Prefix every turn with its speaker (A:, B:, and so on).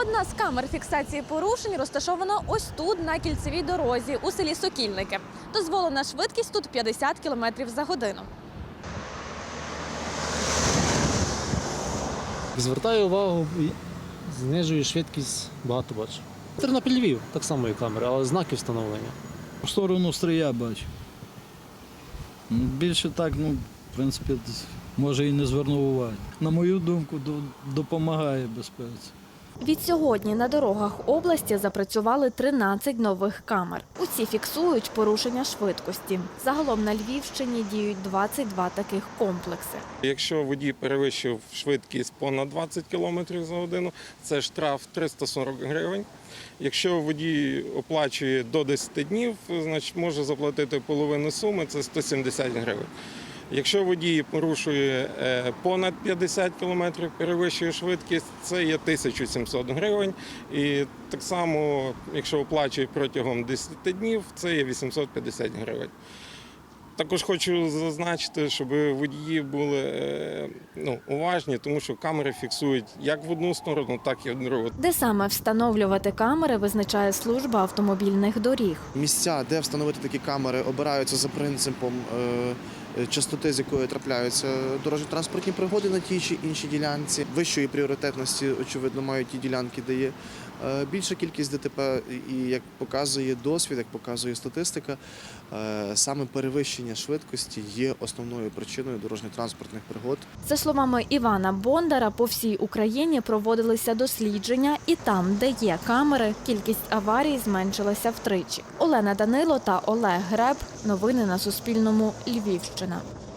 A: Одна з камер фіксації порушень розташована ось тут, на кільцевій дорозі, у селі Сокільники. Дозволена швидкість тут 50 км за годину.
B: Звертаю увагу і знижую швидкість багато бачу. Тернопіль Львів, так само і камери, але знаки встановлення.
C: В сторону стрия бачу. Ну, Більше так, ну, в принципі, може і не звернув уваги. На мою думку, допомагає безпеці.
A: Відсьогодні на дорогах області запрацювали 13 нових камер. Усі фіксують порушення швидкості. Загалом на Львівщині діють 22 таких комплекси.
D: Якщо водій перевищив швидкість понад 20 км за годину, це штраф 340 гривень. Якщо водій оплачує до 10 днів, значить може заплатити половину суми, це 170 гривень. Якщо водій порушує е, понад 50 км, перевищує швидкість, це є 1700 гривень. І так само, якщо оплачує протягом 10 днів, це є 850 гривень. Також хочу зазначити, щоб водії були е, ну, уважні, тому що камери фіксують як в одну сторону, так і в другу.
A: Де саме встановлювати камери, визначає служба автомобільних доріг.
E: Місця, де встановити такі камери, обираються за принципом е, е, частоти, з якої трапляються дорожньо-транспортні пригоди на тій чи іншій ділянці. Вищої пріоритетності, очевидно, мають ті ділянки, де є е, більша кількість ДТП, і як показує досвід, як показує статистика, е, саме перевищення швидкості є основною причиною дорожньо-транспортних пригод.
A: За словами Івана Бондара, по всій Україні проводилися дослідження, і там, де є камери, кількість аварій зменшилася втричі. Олена Данило та Олег Греб. Новини на Суспільному. Львівщина. Галичина.